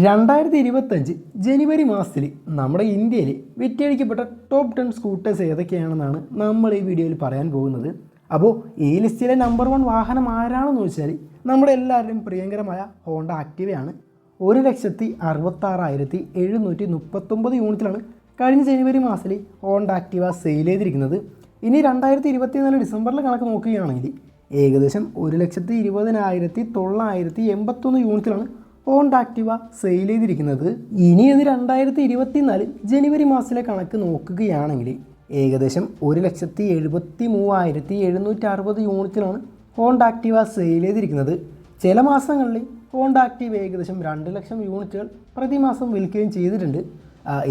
രണ്ടായിരത്തി ഇരുപത്തഞ്ച് ജനുവരി മാസത്തിൽ നമ്മുടെ ഇന്ത്യയിൽ വിറ്റഴിക്കപ്പെട്ട ടോപ്പ് ടെൻ സ്കൂട്ടേഴ്സ് ഏതൊക്കെയാണെന്നാണ് നമ്മൾ ഈ വീഡിയോയിൽ പറയാൻ പോകുന്നത്. അപ്പോൾ ഈ ലിസ്റ്റിലെ നമ്പർ വൺ വാഹനം ആരാണെന്ന് വെച്ചാൽ നമ്മുടെ എല്ലാവരുടെയും പ്രിയങ്കരമായ ഹോണ്ട ആക്റ്റീവയാണ് ഒരു ലക്ഷത്തി അറുപത്താറായിരത്തി എഴുന്നൂറ്റി മുപ്പത്തൊമ്പത് യൂണിറ്റിലാണ് കഴിഞ്ഞ ജനുവരി മാസത്തിൽ ഹോണ്ട ആക്റ്റീവ സെയിൽ ചെയ്തിരിക്കുന്നത്. ഇനി രണ്ടായിരത്തി ഇരുപത്തിനാല് ഡിസംബറിൽ കണക്ക് നോക്കുകയാണെങ്കിൽ ഏകദേശം ഒരു ലക്ഷത്തി ഇരുപതിനായിരത്തി തൊള്ളായിരത്തി എൺപത്തൊന്ന് യൂണിറ്റിലാണ് ഹോണ്ട ആക്റ്റീവ സെയിൽ ചെയ്തിരിക്കുന്നത് ഇനി അത് രണ്ടായിരത്തി ഇരുപത്തിനാല് ജനുവരി മാസത്തിലെ കണക്ക് നോക്കുകയാണെങ്കിൽ ഏകദേശം ഒരു ലക്ഷത്തി എഴുപത്തി മൂവായിരത്തി എഴുന്നൂറ്റി അറുപത് യൂണിറ്റിലാണ് ഹോണ്ട ആക്റ്റീവ സെയിൽ ചെയ്തിരിക്കുന്നത്. ചില മാസങ്ങളിൽ ഹോണ്ട ആക്ടിവ ഏകദേശം രണ്ട് ലക്ഷം യൂണിറ്റുകൾ പ്രതിമാസം വിൽക്കുകയും ചെയ്തിട്ടുണ്ട്.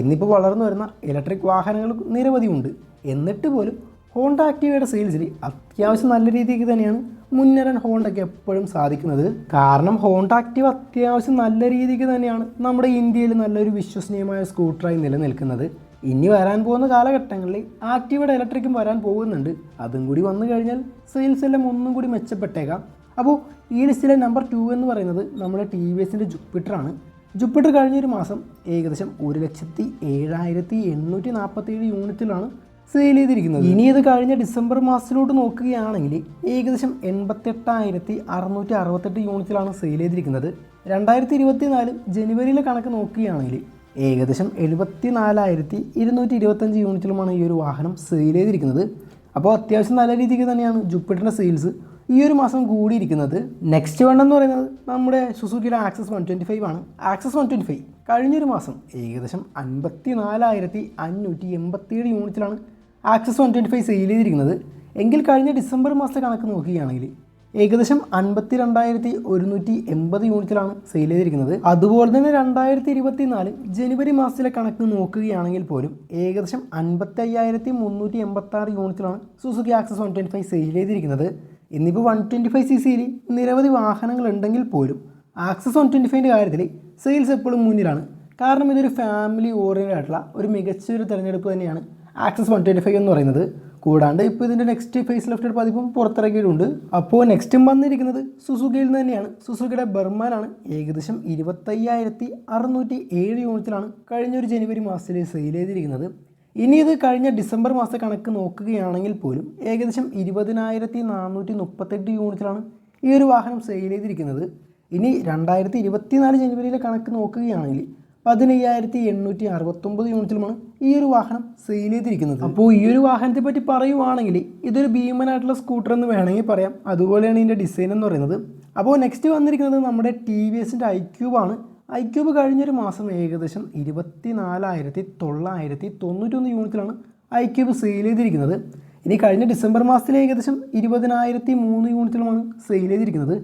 ഇന്നിപ്പോൾ വളർന്നു വരുന്ന ഇലക്ട്രിക് വാഹനങ്ങൾ നിരവധിയുണ്ട് എന്നിട്ട് പോലും ഹോണ്ട ആക്റ്റീവയുടെ സെയിൽസിൽ അത്യാവശ്യം നല്ല രീതിക്ക് തന്നെയാണ് മുന്നേറാൻ ഹോണ്ടയ്ക്ക് എപ്പോഴും സാധിക്കുന്നത്. കാരണം ഹോണ്ട ആക്റ്റീവ് അത്യാവശ്യം നല്ല രീതിക്ക് തന്നെയാണ് നമ്മുടെ ഇന്ത്യയിൽ നല്ലൊരു വിശ്വസനീയമായ സ്കൂട്ടറായി നിലനിൽക്കുന്നത്. ഇനി വരാൻ പോകുന്ന കാലഘട്ടങ്ങളിൽ ആക്റ്റീവയുടെ ഇലക്ട്രിക്കും വരാൻ പോകുന്നുണ്ട്. അതും കൂടി വന്നു കഴിഞ്ഞാൽ സെയിൽസ് എല്ലാം ഒന്നും കൂടി മെച്ചപ്പെട്ടേക്കാം. അപ്പോൾ ഈ ലിസ്റ്റിലെ നമ്പർ ടു എന്ന് പറയുന്നത് നമ്മുടെ ടി വി എസിന്റെ ജുപ്പിറ്ററാണ് ജുപ്പിറ്റർ കഴിഞ്ഞൊരു മാസം ഏകദേശം ഒരു ലക്ഷത്തി ഏഴായിരത്തി എണ്ണൂറ്റി നാൽപ്പത്തേഴ് യൂണിറ്റിലാണ് സെയിൽ ചെയ്തിരിക്കുന്നത്. ഇനി ഇത് കഴിഞ്ഞ ഡിസംബർ മാസത്തിലോട്ട് നോക്കുകയാണെങ്കിൽ ഏകദേശം എൺപത്തെട്ടായിരത്തി അറുന്നൂറ്റി അറുപത്തെട്ട് യൂണിറ്റിലാണ് സെയിൽ ചെയ്തിരിക്കുന്നത്. രണ്ടായിരത്തി ഇരുപത്തി നാല് ജനുവരിയിലെ കണക്ക് നോക്കുകയാണെങ്കിൽ ഏകദേശം എഴുപത്തി നാലായിരത്തി ഇരുന്നൂറ്റി ഇരുപത്തഞ്ച് യൂണിറ്റിലുമാണ് ഈ ഒരു വാഹനം സെയിൽ ചെയ്തിരിക്കുന്നത്. അപ്പോൾ അത്യാവശ്യം നല്ല രീതിക്ക് തന്നെയാണ് ജുപ്പിറ്ററിന്റെ സെയിൽസ് ഈ ഒരു മാസം കൂടിയിരിക്കുന്നത് നെക്സ്റ്റ് വൺ എന്ന് പറയുന്നത് നമ്മുടെ സുസുക്കിയുടെ ആക്സസ് വൺ ട്വന്റി ഫൈവ് ആണ്. ആക്സസ് വൺ ട്വന്റി ഫൈവ് കഴിഞ്ഞൊരു മാസം ഏകദേശം അൻപത്തി നാലായിരത്തി അഞ്ഞൂറ്റി എൺപത്തിയേഴ് യൂണിറ്റിലാണ് Access one twenty five sale ചെയ്തിരിക്കുന്നത്. എങ്കിൽ കഴിഞ്ഞ ഡിസംബർ മാസത്തെ കണക്ക് നോക്കുകയാണെങ്കിൽ ഏകദേശം അൻപത്തി രണ്ടായിരത്തി ഒരുന്നൂറ്റി എൺപത് യൂണിറ്റിലാണ് സെയിൽ ചെയ്തിരിക്കുന്നത്. അതുപോലെ തന്നെ രണ്ടായിരത്തി ഇരുപത്തി നാല് ജനുവരി മാസത്തിലെ കണക്ക് നോക്കുകയാണെങ്കിൽ പോലും ഏകദേശം അൻപത്തി അയ്യായിരത്തി മുന്നൂറ്റി എൺപത്തി ആറ് യൂണിറ്റിലാണ് Suzuki Access one twenty five sale ചെയ്തിരിക്കുന്നത്. ഇന്നിപ്പോൾ വൺ ട്വന്റി ഫൈവ് സി സിയിൽ നിരവധി വാഹനങ്ങൾ ഉണ്ടെങ്കിൽ പോലും ആക്സസ് വൺ ട്വന്റി ഫൈവിന്റെ കാര്യത്തിൽ സെയിൽസ് എപ്പോഴും മുന്നിലാണ്. കാരണം ഇതൊരു ഫാമിലി ഓറിയന്റഡ് ആയിട്ടുള്ള ഒരു മികച്ചൊരു തിരഞ്ഞെടുപ്പ് തന്നെയാണ് ആക്സസ് വൺ ട്വന്റി ഫൈവ് എന്ന് പറയുന്നത്. കൂടാണ്ട് ഇപ്പോൾ ഇതിന്റെ നെക്സ്റ്റ് ഫേസ് ലിഫ്റ്റഡ് പതിപ്പും പുറത്തിറക്കിയിട്ടുണ്ട്. അപ്പോൾ നെക്സ്റ്റും വന്നിരിക്കുന്നത് സുസുക്കിയിൽ നിന്ന് തന്നെയാണ്. സുസുക്കിയുടെ ബർമാനാണ്. ഏകദേശം ഇരുപത്തയ്യായിരത്തി അറുന്നൂറ്റി ഏഴ് യൂണിറ്റിലാണ് കഴിഞ്ഞൊരു ജനുവരി മാസത്തിൽ സെയിൽ ചെയ്തിരിക്കുന്നത്. ഇനി ഇത് കഴിഞ്ഞ ഡിസംബർ മാസത്തെ കണക്ക് നോക്കുകയാണെങ്കിൽ പോലും ഏകദേശം ഇരുപതിനായിരത്തി നാനൂറ്റി മുപ്പത്തെട്ട് യൂണിറ്റിലാണ് ഈ ഒരു വാഹനം സെയിൽ ചെയ്തിരിക്കുന്നത്. ഇനി രണ്ടായിരത്തി ഇരുപത്തിനാല് ജനുവരിയിലെ കണക്ക് നോക്കുകയാണെങ്കിൽ പതിനയ്യായിരത്തി എണ്ണൂറ്റി അറുപത്തൊമ്പത് യൂണിറ്റിലുമാണ് ഈ ഒരു വാഹനം സെയിൽ ചെയ്തിരിക്കുന്നത്. അപ്പോൾ ഈ ഒരു വാഹനത്തെ പറ്റി പറയുവാണെങ്കിൽ ഇതൊരു ഭീമനായിട്ടുള്ള സ്കൂട്ടർ എന്ന് വേണമെങ്കിൽ പറയാം. അതുപോലെയാണ് ഇതിന്റെ ഡിസൈൻ എന്ന് പറയുന്നത്. അപ്പോൾ നെക്സ്റ്റ് വന്നിരിക്കുന്നത് നമ്മുടെ ടി വി എസിന്റെ ഐക്യൂബാണ് ഐക്യൂബ് കഴിഞ്ഞൊരു മാസം ഏകദേശം ഇരുപത്തി നാലായിരത്തി തൊള്ളായിരത്തി തൊണ്ണൂറ്റൊന്ന് യൂണിറ്റിലാണ് ഐക്യൂബ് സെയിൽ ചെയ്തിരിക്കുന്നത്. ഇനി കഴിഞ്ഞ ഡിസംബർ മാസത്തിൽ ഏകദേശം ഇരുപതിനായിരത്തി മൂന്ന് യൂണിറ്റിലുമാണ് സെയിൽ ചെയ്തിരിക്കുന്നത്.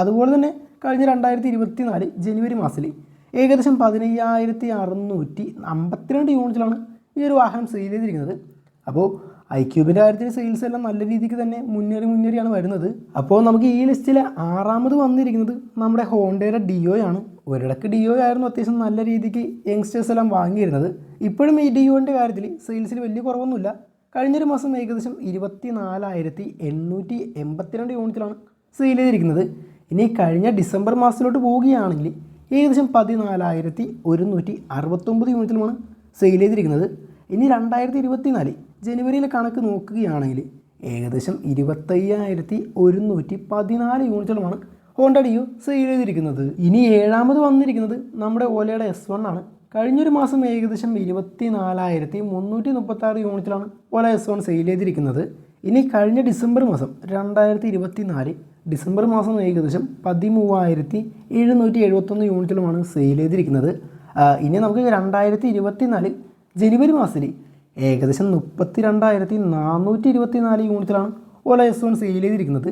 അതുപോലെ തന്നെ കഴിഞ്ഞ രണ്ടായിരത്തി ഇരുപത്തി നാല് ജനുവരി മാസത്തിൽ ഏകദേശം പതിനയ്യായിരത്തി അറുന്നൂറ്റി അമ്പത്തിരണ്ട് യൂണിറ്റിലാണ് ഈ ഒരു വാഹനം സെയിൽ ചെയ്തിരിക്കുന്നത്. അപ്പോൾ ഐക്യൂബിന്റെ കാര്യത്തിൽ സെയിൽസ് എല്ലാം നല്ല രീതിക്ക് തന്നെ മുന്നേറി മുന്നേറിയാണ് വരുന്നത്. അപ്പോൾ നമുക്ക് ഈ ലിസ്റ്റിൽ ആറാമത് വന്നിരിക്കുന്നത് നമ്മുടെ ഹോണ്ടയുടെ ഡിയോയാണ് ഒരിടക്ക് ഡിയോ ആയിരുന്നു അത്യാവശ്യം നല്ല രീതിക്ക് യങ്സ്റ്റേഴ്സ് എല്ലാം വാങ്ങിയിരുന്നത്. ഇപ്പോഴും ഈ ഡിയോന്റെ കാര്യത്തിൽ സെയിൽസിൽ വലിയ കുറവൊന്നുമില്ല. കഴിഞ്ഞൊരു മാസം ഏകദേശം ഇരുപത്തി നാലായിരത്തി എണ്ണൂറ്റി എൺപത്തിരണ്ട് യൂണിറ്റിലാണ് സെയിൽ ചെയ്തിരിക്കുന്നത്. ഇനി കഴിഞ്ഞ ഡിസംബർ മാസത്തിലോട്ട് പോവുകയാണെങ്കിൽ ഏകദേശം പതിനാലായിരത്തി ഒരുന്നൂറ്റി അറുപത്തൊമ്പത് യൂണിറ്റിലുമാണ് സെയിൽ ചെയ്തിരിക്കുന്നത്. ഇനി രണ്ടായിരത്തി ഇരുപത്തി നാല് ജനുവരിയിലെ കണക്ക് നോക്കുകയാണെങ്കിൽ ഏകദേശം ഇരുപത്തയ്യായിരത്തി ഒരുന്നൂറ്റി പതിനാല് യൂണിറ്റുകളുമാണ് ഹോണ്ട ഡിയോ സെയിൽ ചെയ്തിരിക്കുന്നത്. ഇനി ഏഴാമത് വന്നിരിക്കുന്നത് നമ്മുടെ ഓലയുടെ എസ് വൺ ആണ്. കഴിഞ്ഞൊരു മാസം ഏകദേശം ഇരുപത്തി നാലായിരത്തി മുന്നൂറ്റി മുപ്പത്തി ആറ് യൂണിറ്റിലാണ് ഓല എസ് വൺ സെയിൽ ചെയ്തിരിക്കുന്നത്. ഇനി കഴിഞ്ഞ ഡിസംബർ മാസം രണ്ടായിരത്തി ഇരുപത്തി നാല് ഡിസംബർ മാസം ഏകദേശം പതിമൂവായിരത്തി എഴുന്നൂറ്റി എഴുപത്തൊന്ന് യൂണിറ്റിലുമാണ് സെയിൽ ചെയ്തിരിക്കുന്നത്. ഇനി നമുക്ക് രണ്ടായിരത്തി ഇരുപത്തി നാല് ജനുവരി മാസത്തിൽ ഏകദേശം മുപ്പത്തി രണ്ടായിരത്തി നാനൂറ്റി ഇരുപത്തി നാല് യൂണിറ്റിലാണ് ഓല എസ് വൺ സെയിൽ ചെയ്തിരിക്കുന്നത്.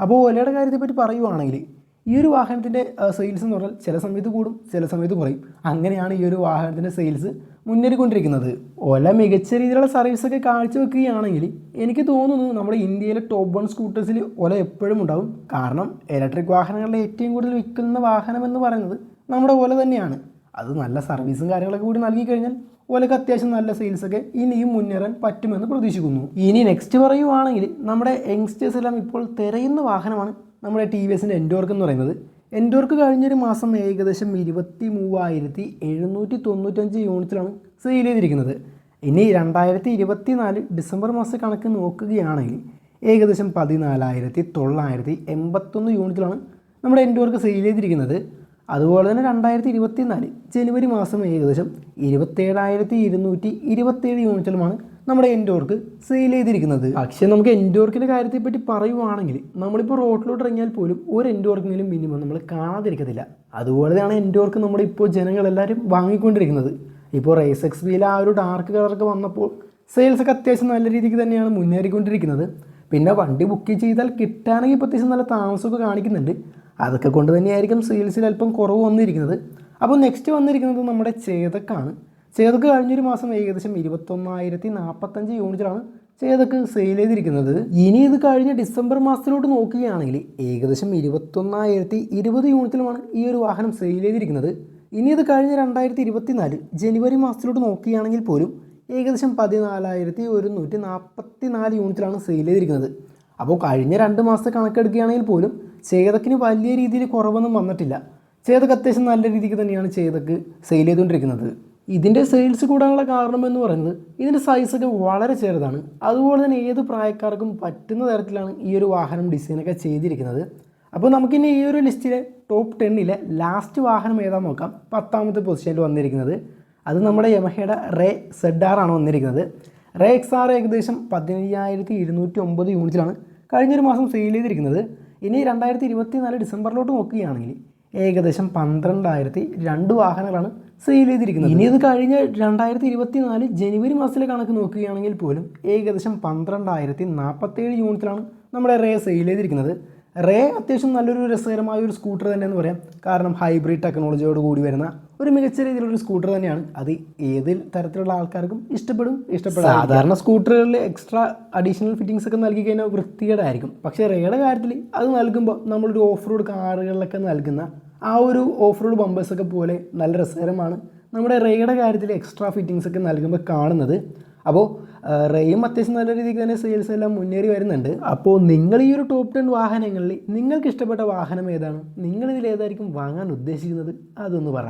അപ്പോൾ ഒലയുടെ കാര്യത്തെ പറ്റി പറയുവാണെങ്കിൽ ഈ ഒരു വാഹനത്തിന്റെ സെയിൽസ് എന്ന് പറഞ്ഞാൽ ചില സമയത്ത് കൂടും ചില സമയത്ത് കുറയും. അങ്ങനെയാണ് ഈ ഒരു വാഹനത്തിന്റെ സെയിൽസ് മുന്നേറിക്കൊണ്ടിരിക്കുന്നത്. ഒല മികച്ച രീതിയിലുള്ള സർവീസൊക്കെ കാഴ്ചവെക്കുകയാണെങ്കിൽ എനിക്ക് തോന്നുന്നു നമ്മുടെ ഇന്ത്യയിലെ ടോപ്പ് വൺ സ്കൂട്ടേഴ്സിൽ ഒല എപ്പോഴും ഉണ്ടാവും. കാരണം ഇലക്ട്രിക് വാഹനങ്ങളുടെ ഏറ്റവും കൂടുതൽ വിൽക്കുന്ന വാഹനം എന്ന് പറയുന്നത് നമ്മുടെ ഒല തന്നെയാണ്. അത് നല്ല സർവീസും കാര്യങ്ങളൊക്കെ കൂടി നൽകി കഴിഞ്ഞാൽ ഓലക്ക് അത്യാവശ്യം നല്ല സെയിൽസ് ഒക്കെ ഇനിയും മുന്നേറാൻ പറ്റുമെന്ന് പ്രതീക്ഷിക്കുന്നു. ഇനി നെക്സ്റ്റ് പറയുവാണെങ്കിൽ നമ്മുടെ യങ്സ്റ്റേഴ്സ് എല്ലാം ഇപ്പോൾ തിരയുന്ന വാഹനമാണ് നമ്മുടെ ടി വി എസിന്റെ എൻഡോർക്ക് എന്ന് പറയുന്നത്. എൻഡോർക്ക് കഴിഞ്ഞൊരു മാസം ഏകദേശം ഇരുപത്തി മൂവായിരത്തി എഴുന്നൂറ്റി തൊണ്ണൂറ്റഞ്ച് യൂണിറ്റിലാണ് സെയിൽ ചെയ്തിരിക്കുന്നത്. ഇനി രണ്ടായിരത്തി ഇരുപത്തി നാല് ഡിസംബർ മാസ കണക്ക് നോക്കുകയാണെങ്കിൽ ഏകദേശം പതിനാലായിരത്തി തൊള്ളായിരത്തി എൺപത്തൊന്ന് യൂണിറ്റിലാണ് നമ്മുടെ എൻഡോർക്ക് സെയിൽ ചെയ്തിരിക്കുന്നത്. അതുപോലെ തന്നെ രണ്ടായിരത്തി ഇരുപത്തി നാല് ജനുവരി മാസം ഏകദേശം ഇരുപത്തേഴായിരത്തി ഇരുന്നൂറ്റി ഇരുപത്തേഴ് യൂണിറ്റുകളുമാണ് നമ്മുടെ എൻഡോർക്ക് സെയിൽ ചെയ്തിരിക്കുന്നത്. പക്ഷേ നമുക്ക് എൻഡോർക്കിന്റെ കാര്യത്തെ പറ്റി പറയുവാണെങ്കിൽ നമ്മളിപ്പോൾ റോഡിലോട്ട് ഇറങ്ങിയാൽ പോലും ഒരു എൻഡോർക്കെങ്കിലും മിനിമം നമ്മൾ കാണാതിരിക്കത്തില്ല. അതുപോലെ തന്നെയാണ് എൻഡോർക്ക് നമ്മുടെ ഇപ്പോൾ ജനങ്ങളെല്ലാവരും വാങ്ങിക്കൊണ്ടിരിക്കുന്നത്. ഇപ്പോൾ റേസ് എക്സ് വിയിൽ ആ ഒരു ഡാർക്ക് കളറൊക്കെ വന്നപ്പോൾ സെയിൽസ് ഒക്കെ അത്യാവശ്യം നല്ല രീതിക്ക് തന്നെയാണ് മുന്നേറിക്കൊണ്ടിരിക്കുന്നത്. പിന്നെ വണ്ടി ബുക്ക് ചെയ്താൽ കിട്ടാനെങ്കിൽ ഇപ്പോൾ അത്യാവശ്യം നല്ല താമസമൊക്കെ കാണിക്കുന്നുണ്ട്. അതൊക്കെ കൊണ്ട് തന്നെയായിരിക്കും സെയിൽസിൽ അല്പം കുറവ് വന്നിരിക്കുന്നത്. അപ്പോൾ നെക്സ്റ്റ് വന്നിരിക്കുന്നത് നമ്മുടെ ചേതക്കാണ്. ചേതക്ക് കഴിഞ്ഞൊരു മാസം ഏകദേശം ഇരുപത്തൊന്നായിരത്തി നാൽപ്പത്തഞ്ച് യൂണിറ്റിലാണ് ചേതക്ക് സെയിൽ ചെയ്തിരിക്കുന്നത്. ഇനി ഇത് കഴിഞ്ഞ ഡിസംബർ മാസത്തിലോട്ട് നോക്കുകയാണെങ്കിൽ ഏകദേശം ഇരുപത്തൊന്നായിരത്തി ഇരുപത് യൂണിറ്റിലുമാണ് ഈ ഒരു വാഹനം സെയിൽ ചെയ്തിരിക്കുന്നത്. ഇനി ഇത് കഴിഞ്ഞ രണ്ടായിരത്തി ഇരുപത്തിനാല് ജനുവരി മാസത്തിലോട്ട് നോക്കുകയാണെങ്കിൽ പോലും ഏകദേശം പതിനാലായിരത്തി ഒരുന്നൂറ്റി നാൽപ്പത്തി നാല് യൂണിറ്റിലാണ് സെയിൽ ചെയ്തിരിക്കുന്നത്. അപ്പോൾ കഴിഞ്ഞ രണ്ട് മാസത്തെ കണക്കെടുക്കുകയാണെങ്കിൽ പോലും ചേതക്കിന് വലിയ രീതിയിൽ കുറവൊന്നും വന്നിട്ടില്ല. ചേതക്ക് അത്യാവശ്യം നല്ല രീതിക്ക് തന്നെയാണ് ചേതക്ക് സെയിൽ ചെയ്തുകൊണ്ടിരിക്കുന്നത്. ഇതിന്റെ സെയിൽസ് കൂടാനുള്ള കാരണം എന്ന് പറയുന്നത് ഇതിന്റെ സൈസൊക്കെ വളരെ ചെറുതാണ്. അതുപോലെ തന്നെ ഏത് പ്രായക്കാർക്കും പറ്റുന്ന തരത്തിലാണ് ഈ ഒരു വാഹനം ഡിസൈനൊക്കെ ചെയ്തിരിക്കുന്നത്. അപ്പോൾ നമുക്കിനി ഈ ഒരു ലിസ്റ്റിലെ ടോപ്പ് ടെന്നിലെ ലാസ്റ്റ് വാഹനം ഏതാണെന്ന് നോക്കാം. പത്താമത്തെ പൊസിഷനിൽ വന്നിരിക്കുന്നത്. അത് നമ്മുടെ യമഹയുടെ റേ സെഡ് ആർ ആണ് വന്നിരിക്കുന്നത്. റേ എക്സ് ആർ ഏകദേശം പതിനയ്യായിരത്തി ഇരുന്നൂറ്റി ഒമ്പത് യൂണിറ്റിലാണ് കഴിഞ്ഞൊരു മാസം സെയിൽ ചെയ്തിരിക്കുന്നത്. ഇനി രണ്ടായിരത്തി ഇരുപത്തി നാല് ഡിസംബറിലോട്ട് നോക്കുകയാണെങ്കിൽ ഏകദേശം പന്ത്രണ്ടായിരത്തി രണ്ട് വാഹനങ്ങളാണ് സെയിൽ ചെയ്തിരിക്കുന്നത്. ഇനി ഇത് കഴിഞ്ഞ രണ്ടായിരത്തി ഇരുപത്തി നാല് ജനുവരി മാസത്തിലെ കണക്ക് നോക്കുകയാണെങ്കിൽ പോലും ഏകദേശം പന്ത്രണ്ടായിരത്തി നാൽപ്പത്തേഴ് യൂണിറ്റിലാണ് നമ്മുടെ റേ സെയിൽ ചെയ്തിരിക്കുന്നത്. റേ അത്യാവശ്യം നല്ലൊരു രസകരമായ ഒരു സ്കൂട്ടർ തന്നെയെന്ന് പറയാം. കാരണം ഹൈബ്രിഡ് ടെക്നോളജിയോട് കൂടി വരുന്ന ഒരു മികച്ച രീതിയിലുള്ള ഒരു സ്കൂട്ടർ തന്നെയാണ്. അത് ഏത് തരത്തിലുള്ള ആൾക്കാർക്കും ഇഷ്ടപ്പെടും ഇഷ്ടപ്പെടും സാധാരണ സ്കൂട്ടറുകളിൽ എക്സ്ട്രാ അഡീഷണൽ ഫിറ്റിങ്സ് ഒക്കെ നൽകി കഴിഞ്ഞാൽ വൃത്തികേടായിരിക്കും. പക്ഷേ റേയുടെ കാര്യത്തിൽ അത് നൽകുമ്പോൾ നമ്മളൊരു ഓഫ് റോഡ് കാറുകളിലൊക്കെ നൽകുന്ന ആ ഒരു ഓഫ് റോഡ് ബമ്പേഴ്സൊക്കെ പോലെ നല്ല രസകരമാണ്. നമ്മുടെ റേയുടെ കാര്യത്തിൽ എക്സ്ട്രാ ഫിറ്റിങ്സ് ഒക്കെ നൽകുമ്പോൾ കാണുന്നത് അപ്പോൾ റേയും അത്യാവശ്യം നല്ല രീതിക്ക് തന്നെ സെയിൽസ് എല്ലാം മുന്നേറി വരുന്നുണ്ട്. അപ്പോൾ നിങ്ങൾ ഈ ഒരു ടോപ്പ് ടെൻ വാഹനങ്ങളിൽ നിങ്ങൾക്ക് ഇഷ്ടപ്പെട്ട വാഹനം ഏതാണ്? നിങ്ങളിതിൽ ഏതായിരിക്കും വാങ്ങാൻ ഉദ്ദേശിക്കുന്നത്? അതൊന്ന് പറ.